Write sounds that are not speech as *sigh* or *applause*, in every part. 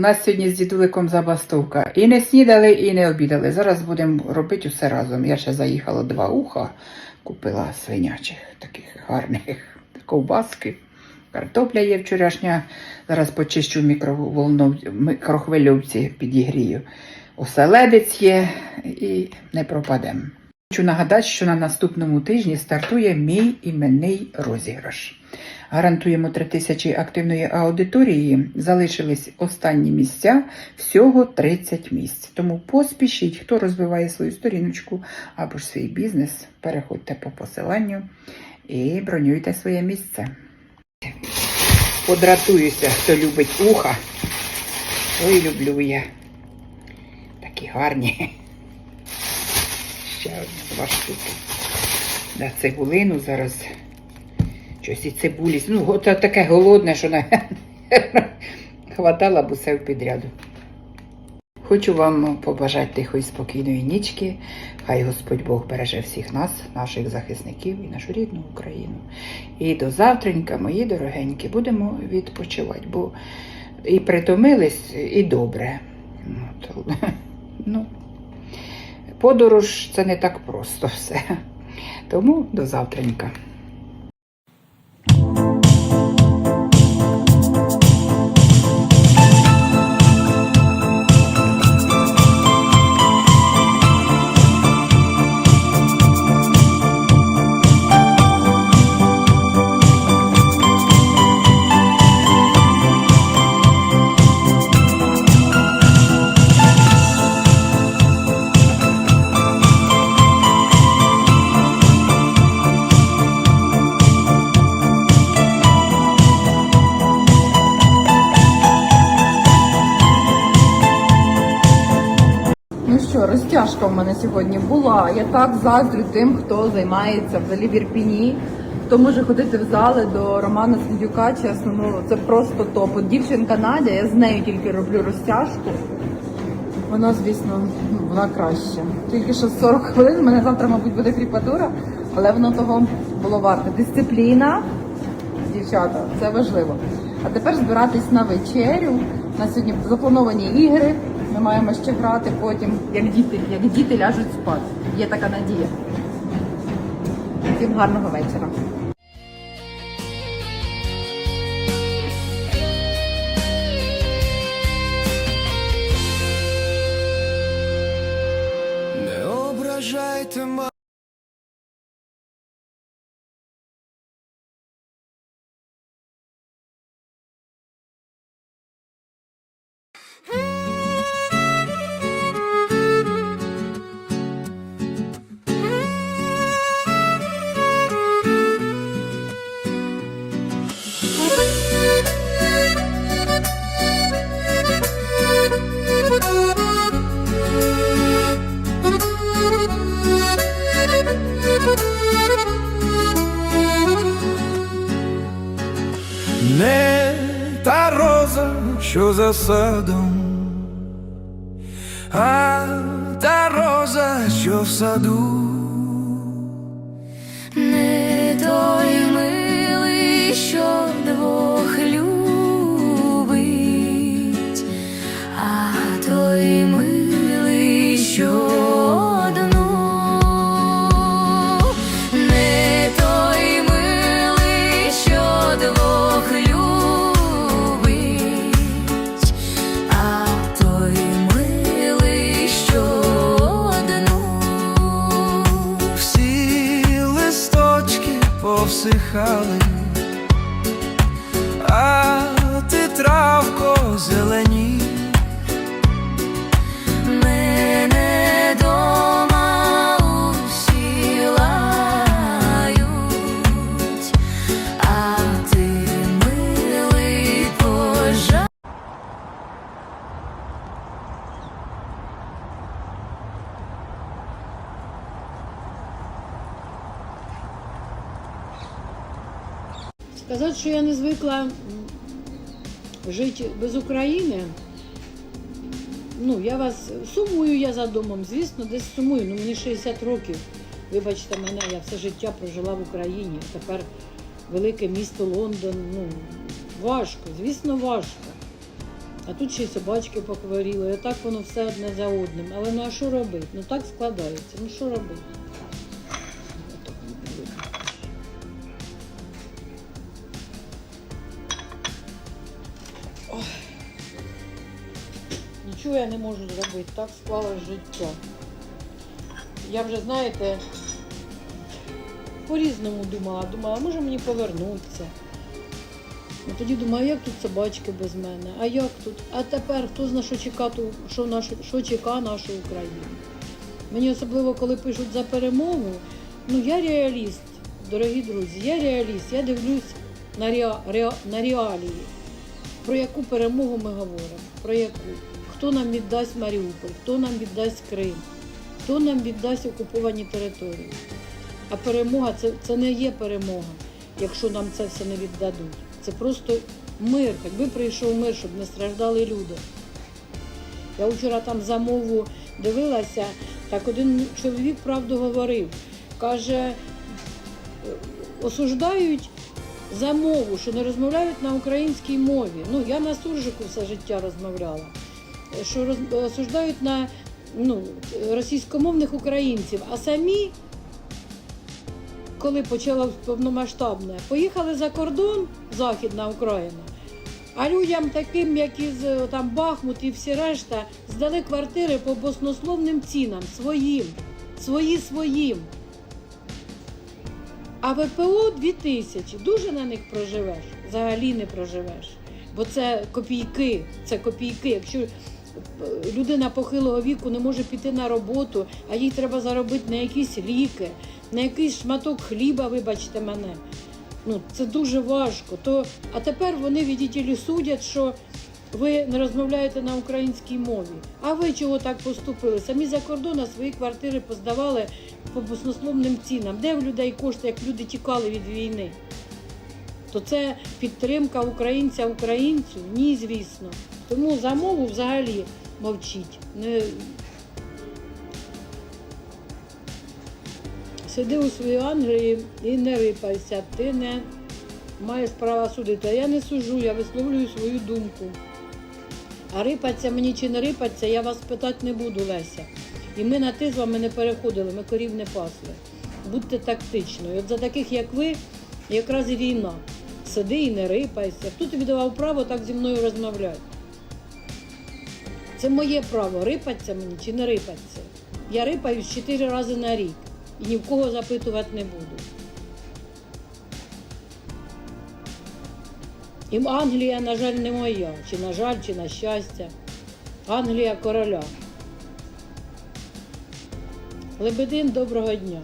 нас сьогодні з дідуликом забастовка. І не снідали, і не обідали. Зараз будемо робити все разом. Я ще заїхала два уха, купила свинячих, таких гарних ковбаски. Картопля є вчорашня. Зараз почищу мікроволнов- мікрохвильовці, підігрію. Оселедець є і не пропадемо. Хочу нагадати, що на наступному тижні стартує мій іменний розіграш. Гарантуємо 3 тисячі активної аудиторії. Залишились останні місця, всього 30 місць. Тому поспішіть, хто розвиває свою сторіночку або ж свій бізнес, переходьте по посиланню і бронюйте своє місце. Подратуюся, хто любить уха. Ой, люблю я. Такі гарні. Ще одна, штуки. Да, цибулину зараз. Щось і цибулі. Ну, це таке голодне, що на... *laughs* хватало б усе в підряду. Хочу вам побажати тихої спокійної нічки. Хай Господь Бог береже всіх нас, наших захисників і нашу рідну Україну. І до завтренька, мої дорогенькі, будемо відпочивати, бо і притомились, і добре. От, *laughs* Ну, подорож це не так просто все. Тому до завтренька. Сьогодні була. Я так заздрю тим, хто займається взагалі в Ірпіні. Хто може ходити в зали до Романа Сендюка, чесно, ну це просто топ. От дівчинка Надя, я з нею тільки роблю розтяжку. Вона, звісно, ну, вона краще. Тільки що 40 хвилин, у мене завтра, мабуть, буде кріпатура, але воно того було варте. Дисципліна, дівчата, це важливо. А тепер збиратись на вечерю. У нас сьогодні заплановані ігри. Ми маємо ще грати потім, як діти, як діти ляжуть спати. Є така надія. Всім гарного вечора. Що повсихали, Сказати, що я не звикла жити без України. Ну, я вас сумую я за домом, звісно, десь сумую. Ну, мені 60 років. Вибачте мене, я все життя прожила в Україні. Тепер велике місто Лондон. Ну, важко, звісно, важко. А тут ще й собачки похворіли, і так воно все одне за одним. Але ну а що робити? Ну так складається. Ну що робити? Нічого я не можу зробити, так склалось життя. Я вже, знаєте, по-різному думала. Думала, може мені повернутися. Ну, тоді думаю, а як тут собачки без мене? А як тут? А тепер хто знає, що чекати, що, нашу, що чекає нашу Україну? Мені особливо, коли пишуть за перемогу, ну я реаліст, дорогі друзі, я реаліст, я дивлюсь на, реа, реа, на реалії. Про яку перемогу ми говоримо? Про яку? Хто нам віддасть Маріуполь, хто нам віддасть Крим, хто нам віддасть окуповані території? А перемога це, це не є перемога, якщо нам це все не віддадуть. Це просто мир, якби прийшов мир, щоб не страждали люди. Я вчора там за мову дивилася, так один чоловік правду говорив. Каже, е, осуждають за мову, що не розмовляють на українській мові. Ну, я на суржику все життя розмовляла. Що роз, осуждають на ну, російськомовних українців, а самі коли почалось повномасштабне, поїхали за кордон, Західна Україна, а людям таким, як із е, там Бахмут і всі решта, здали квартири по баснословним цінам, своїм, свої своїм. А ВПО 2000, дуже на них проживеш, взагалі не проживеш. Бо це копійки, це копійки. Якщо людина похилого віку не може піти на роботу, а їй треба заробити на якісь ліки, на якийсь шматок хліба, вибачте мене. Ну, це дуже важко. То, а тепер вони відділі судять, що ви не розмовляєте на українській мові. А ви чого так поступили? Самі за кордоном свої квартири поздавали по баснословним цінам. Де в людей кошти, як люди тікали від війни? То це підтримка українця українцю? Ні, звісно. Тому за мову взагалі мовчіть. Не... Сиди у своїй Англії і не рипайся. Ти не маєш права судити. А я не сужу, я висловлюю свою думку. А рипаться мені чи не рипаться, я вас питати не буду, Леся. І ми на ти з вами не переходили, ми корів не пасли. Будьте тактичною. От за таких, як ви, якраз і війна. Сиди і не рипайся. Хто тобі давав право так зі мною розмовляти? Це моє право, рипаться мені чи не рипаться. Я рипаюсь чотири рази на рік і ні в кого запитувати не буду. І Англія, на жаль, не моя, чи на жаль, чи на щастя. Англія короля. Лебедин, доброго дня.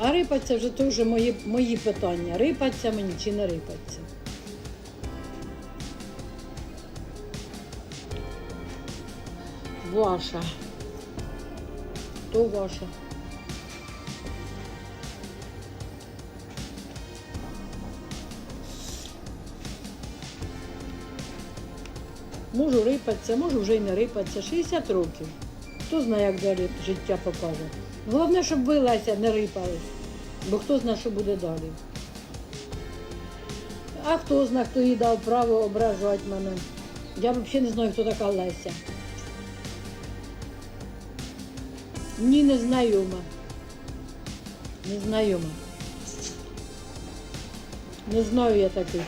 А рипаться вже вже мої, мої питання. Рипаться мені чи не рипаться? Ваша. То ваша. Можу рипатися, можу вже й не рипатися. 60 років. Хто знає, як далі життя покаже. Головне, щоб ви, Леся, не рипались, бо хто знає, що буде далі. А хто знає, хто їй дав право ображувати мене. Я взагалі не знаю, хто така Леся. Ні, не знайома. Не знайома. Не знаю я таких.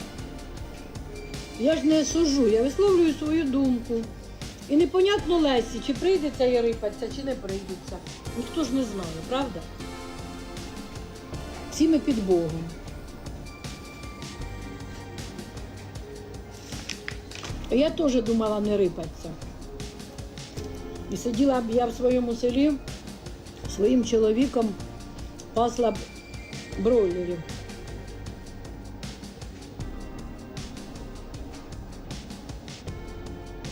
Я ж не сужу, я висловлюю свою думку. І непонятно Лесі, чи прийдеться я рипатися, чи не прийдеться. Ніхто ж не знає, правда? Всі ми під Богом. Я теж думала не рипатися. І сиділа б я в своєму селі своїм чоловіком пасла бройлерів.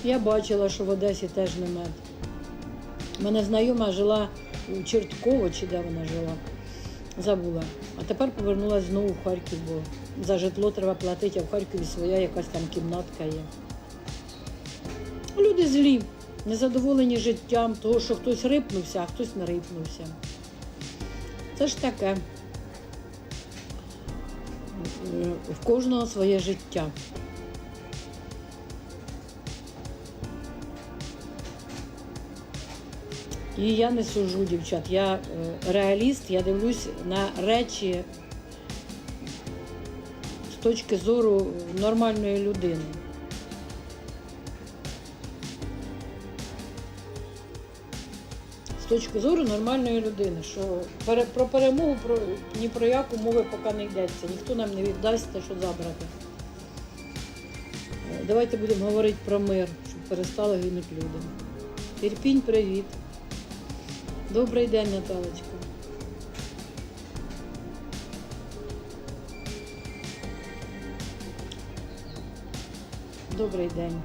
Я бачила, що в Одесі теж не. Мене знайома жила у Чортково, чи де вона жила, забула. А тепер повернулася знову в Харків, бо за житло треба платити, а в Харкові своя якась там кімнатка є. Люди злі, незадоволені життям, того, що хтось рипнувся, а хтось не рипнувся. Це ж таке. В кожного своє життя. І я не сужу, дівчат, я е, реаліст, я дивлюсь на речі з точки зору нормальної людини. З точки зору нормальної людини, що про перемогу про, ні про яку мови поки не йдеться. Ніхто нам не віддасть те, що забрати. Е, Давайте будемо говорити про мир, щоб перестали гинути люди. Терпінь, привіт. Добрий день, Наталочка. Добрий день.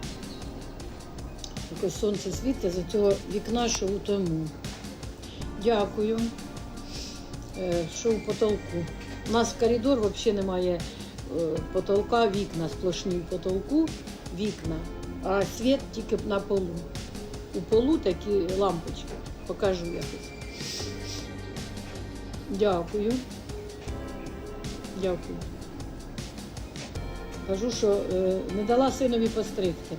Якось сонце світить за цього вікна, що у тому. Дякую. Е, Що у потолку. У нас коридор взагалі немає е, потолка, вікна сплошні в потолку, вікна, а світ тільки на полу. У полу такі лампочки. Покажу якось. Дякую. Дякую. Кажу, що е, не дала синові постригти.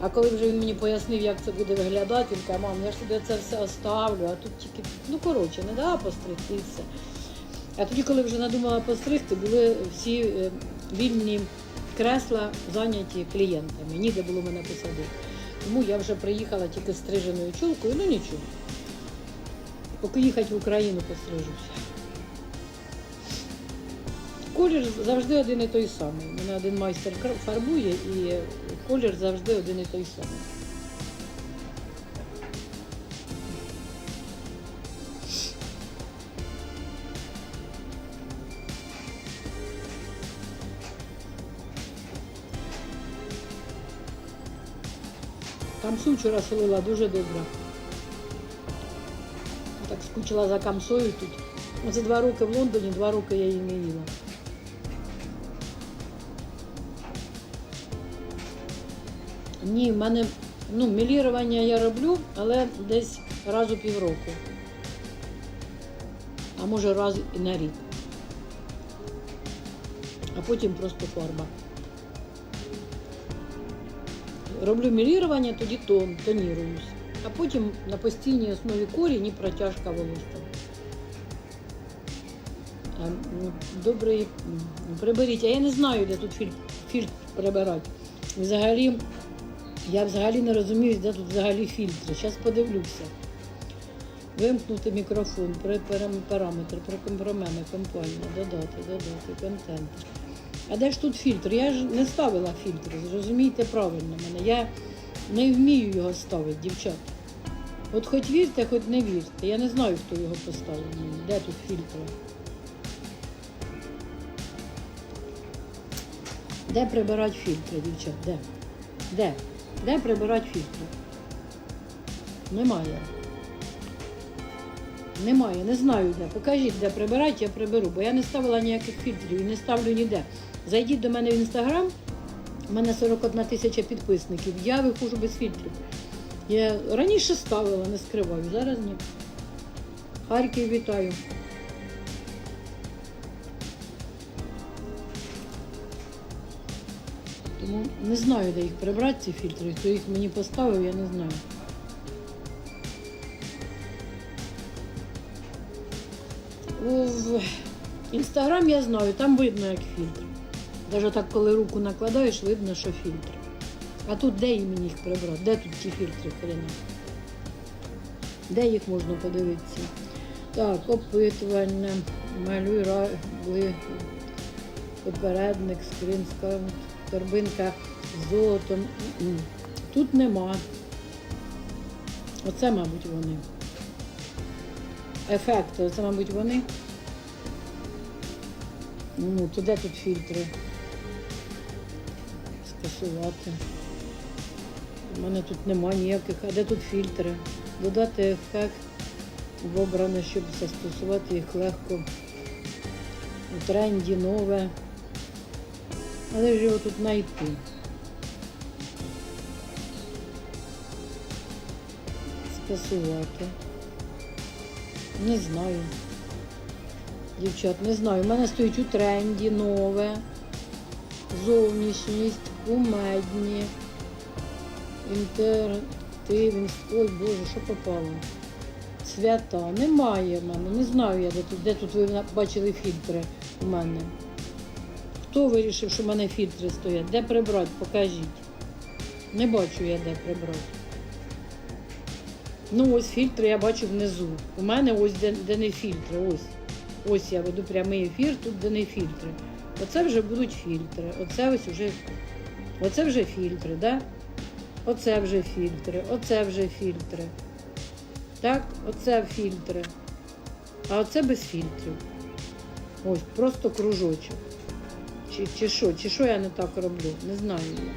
А коли вже він мені пояснив, як це буде виглядати, він каже, мам, я ж тобі це все оставлю, а тут тільки, ну коротше, не дала постригти все. А тоді, коли вже надумала постригти, були всі е, вільні кресла зайняті клієнтами. Ніде було мене посадити. Тому я вже приїхала тільки стриженою чолкою, ну нічого. Поки їхати в Україну пострижуся. Колір завжди один і той самий. У мене один майстер фарбує і колір завжди один і той самий. Камсу вчора солила дуже добре. Так скучила за камсою тут. Оце два роки в Лондоні, два роки я її не їла. Ні, в мене ну, мілірування я роблю, але десь раз у півроку. А може раз і на рік. А потім просто фарба. Роблю мілірування, тоді тон, тоніруюсь. А потім на постійній основі корінь і протяжка волосся. Ну, Добрий, приберіть. А я не знаю, де тут фільтр прибирати. Взагалі, я взагалі не розумію, де тут взагалі фільтри. Зараз подивлюся. Вимкнути мікрофон, перам- про компромени, компанія, додати, додати, контент. А де ж тут фільтр? Я ж не ставила фільтр, зрозумійте правильно мене. Я не вмію його ставити, дівчат. От хоч вірте, хоч не вірте. Я не знаю, хто його поставив. Де тут фільтри? Де прибирати фільтри, дівчат? Де? Де? Де прибирати фільтри? Немає. Немає, не знаю де. Покажіть, де прибирати, я приберу, бо я не ставила ніяких фільтрів і не ставлю ніде. Зайдіть до мене в інстаграм, у мене 41 тисяча підписників, я виходжу без фільтрів. Я раніше ставила, не скриваю, зараз ні. Харків вітаю. Тому не знаю, де їх прибрати, ці фільтри. Хто їх мені поставив, я не знаю. В інстаграм я знаю, там видно як фільтр. Навіть так, коли руку накладаєш, видно, що фільтр. А тут де мені їх прибрати? Де тут ті фільтри хрена? Де їх можна подивитися? Так, опитування, малюй попередник, скринська, торбинка з золотом. Тут нема. Оце, мабуть, вони. Ефекти, оце, мабуть, вони. Ну, то де тут фільтри? Скасувати. У мене тут нема ніяких. А де тут фільтри? Додати ефект в обране, щоб застосувати їх легко. У тренді нове. Але ж його тут знайти. Скасувати. Не знаю. Дівчат, не знаю. У мене стоїть у тренді нове. Зовнішність, кумедні, інтерактивність. Ой Боже, що попало? Свята. Немає в мене. Не знаю я, де тут, де тут ви бачили фільтри у мене. Хто вирішив, що в мене фільтри стоять? Де прибрати? Покажіть. Не бачу я де прибрати. Ну, ось фільтри я бачу внизу. У мене ось де, де не фільтри. Ось. Ось я веду прямий ефір, тут де не фільтри. Оце вже будуть фільтри. Оце ось вже. Оце вже фільтри, да? Оце вже фільтри, оце вже фільтри. Так, оце фільтри. А оце без фільтрів. Ось, просто кружочок. Чи, чи що? Чи що я не так роблю? Не знаю я.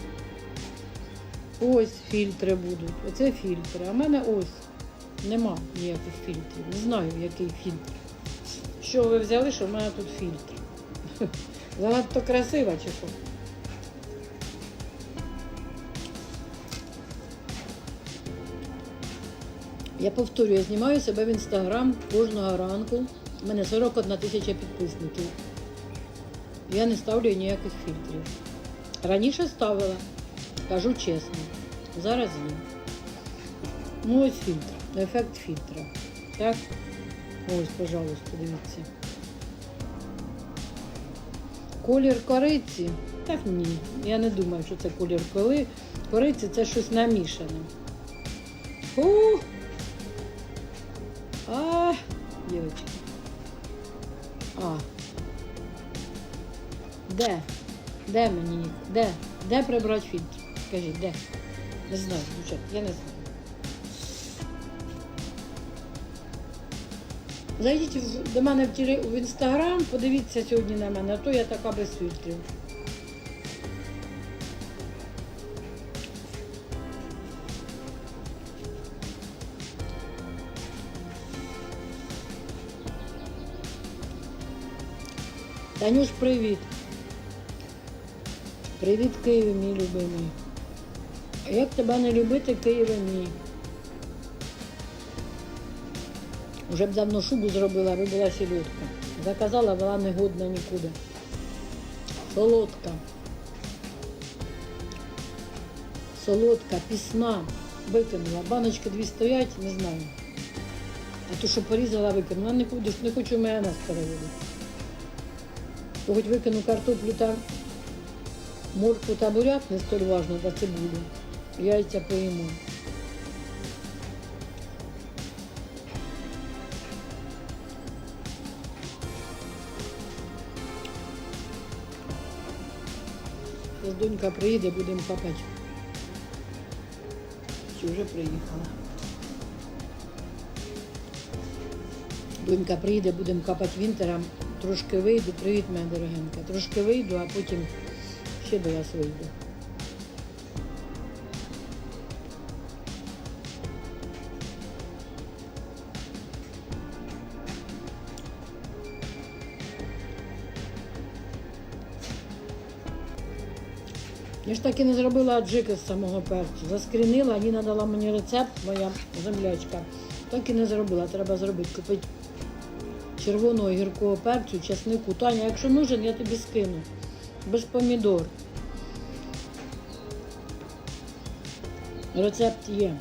Ось фільтри будуть. Оце фільтри. А в мене ось. Нема ніяких фільтрів. Не знаю, який фільтр. Що ви взяли, що в мене тут фільтр? *laughs* Занадто красива чи що? Я повторюю, я знімаю себе в інстаграм кожного ранку. У мене 41 тисяча підписників. Я не ставлю ніяких фільтрів. Раніше ставила, кажу чесно. Зараз ні. Ну ось фільтр, ефект фільтра. Так? Ось, пожалуйста, дивіться. Колір кориці? Так ні. Я не думаю, що це колір коли. Кориці це щось намішане. Фу! А, девочки. А. Де? Де мені? Де? Де прибрати фільтр? Скажіть, де? Не знаю, дівчат, я не знаю. Зайдіть до мене в, в інстаграм, подивіться сьогодні на мене, а то я така без фільтрів. Танюш, привіт. Привіт, Києві, мій любимий. А Як тебе не любити, Києве мій? Уже б давно шубу зробила, аби була сільотка. Заказала, була негодна нікуди. Солодка. Солодка, пісна. Викинула. Баночки дві стоять, не знаю. А то, що порізала, викинула. Не, не хочу майонез переводити. То хоч викину картоплю та моркву та буряк, не столь важно, та цибулю. Яйця поїмо. Зараз донька приїде, будемо капати. Чи вже приїхала? Донька приїде, будемо капати вінтером. Трошки вийду, привіт, моя дорогенька. Трошки вийду, а потім ще до вас вийду. Я ж так і не зробила аджики з самого перцю. Заскрінила, Ніна дала мені рецепт, моя землячка. Так і не зробила. Треба зробити. Купити червоного гіркого перцю, чеснику. Таня, якщо нужен, я тобі скину. Без помідор. Рецепт є.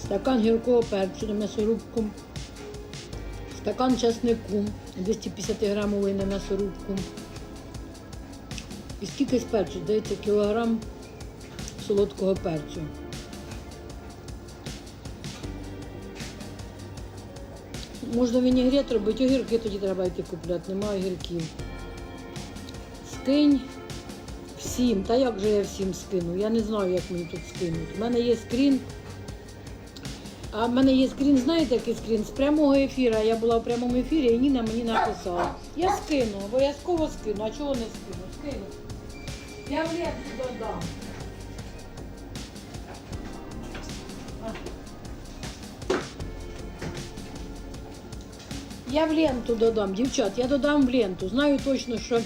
Стакан гіркого перцю на м'ясорубку. Стакан чеснику 250 грамовий на м'ясорубку. І скільки з перцю? Дається кілограм солодкого перцю. Можна вінігрет робити, огірки тоді треба йти купляти, немає огірків. Скинь всім. Та як же я всім скину? Я не знаю, як мені тут скинуть. У мене є скрін. А в мене є скрін, знаєте, який скрін? З прямого ефіру. Я була в прямому ефірі і Ніна мені написала. Я скину, обов'язково скину. А чого не скину? Скину. Я в ленту додам. Я в ленту додам, дівчат, я додам в ленту. Знаю точно, що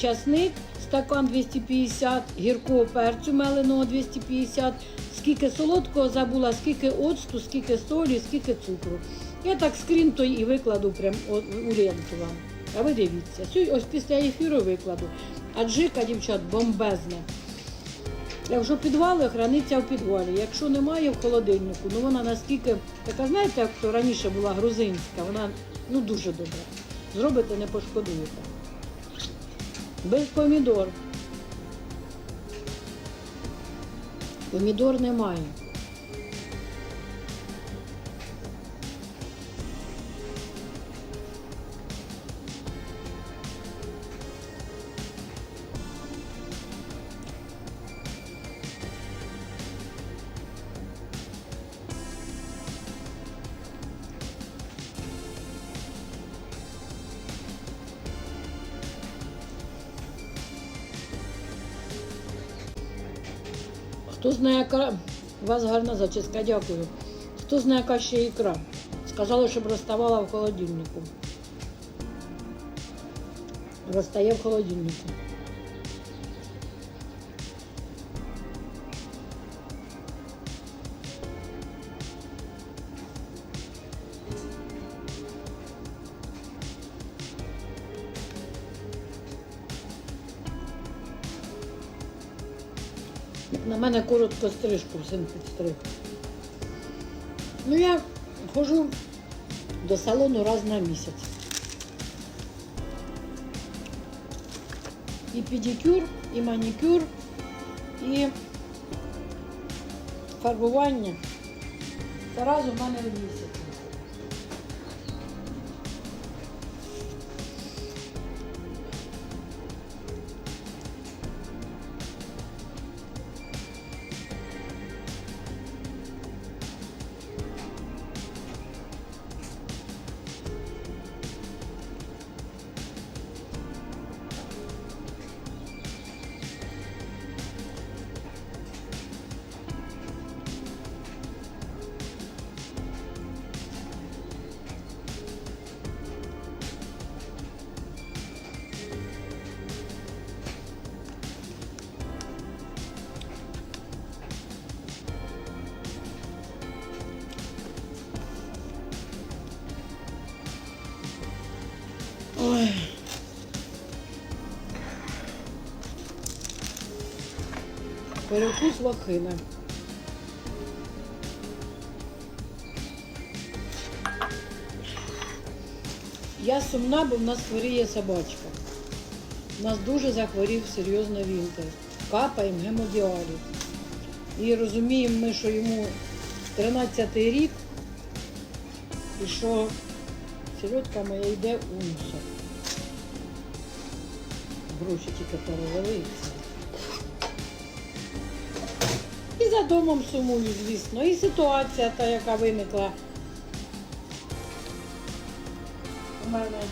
часник, стакан 250, гіркого перцю меленого 250, скільки солодкого забула, скільки оцту, скільки солі, скільки цукру. Я так скрін той і викладу прям о- у ленту вам. А ви дивіться. Ось після ефіру викладу. А джика, дівчат, бомбезна. Якщо в підвалі, храниться в підвалі. Якщо немає в холодильнику, ну вона наскільки, така знаєте, як то раніше була грузинська, вона ну дуже добра. Зробите, не пошкодуєте. Без помідор. Помідор немає. Знає, яка вас гарна зачіска, дякую. Хто знає, яка ще ікра? Сказали, щоб розставала в холодильнику. Розстає в холодильнику. На мене коротко стрижку син підстриг. Ну, я ходжу до салону раз на місяць. І педикюр, і манікюр, і фарбування. Це раз у мене в місяць. Перекус лохини. Я сумна, бо в нас хворіє собачка. У нас дуже захворів серйозно вінтер. Капаємо гемодіаліз. І розуміємо ми, що йому 13-й рік і що сільотка моя йде у мусор. Гроші тільки перевели за домом сумую, звісно. І ситуація та, яка виникла у мене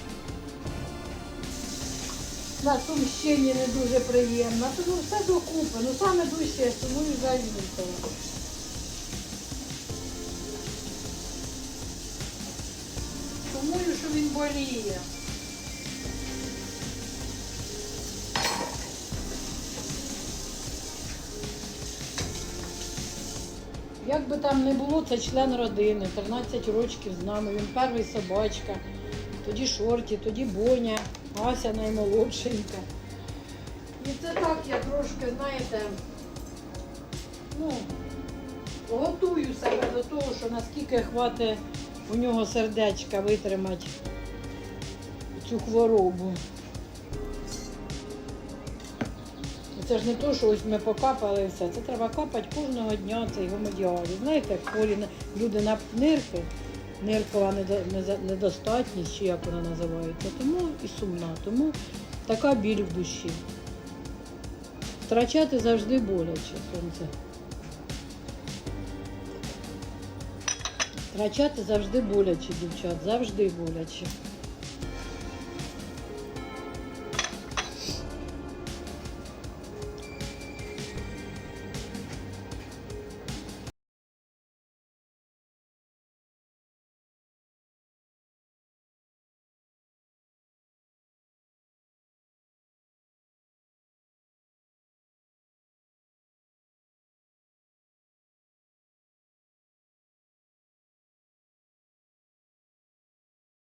на Сумщині не дуже приємна. Тому все докупи. Ну саме дужче я сумую за Вінкова. Сумую, що він боліє. Як би там не було, це член родини, 13 років з нами, він перший собачка, тоді Шорті, тоді Боня, Ася наймолодшенька. І це так я трошки, знаєте, ну, готую себе до того, що наскільки хватить у нього сердечка витримати цю хворобу. Це ж не то, що ось ми покапали і все. Це треба капати кожного дня цей гомодіаліз. Знаєте, як хворі люди на нирки, ниркова недостатність, чи як вона називається, тому і сумна, тому така біль в душі. Втрачати завжди боляче сонце. Втрачати завжди боляче, дівчат, завжди боляче.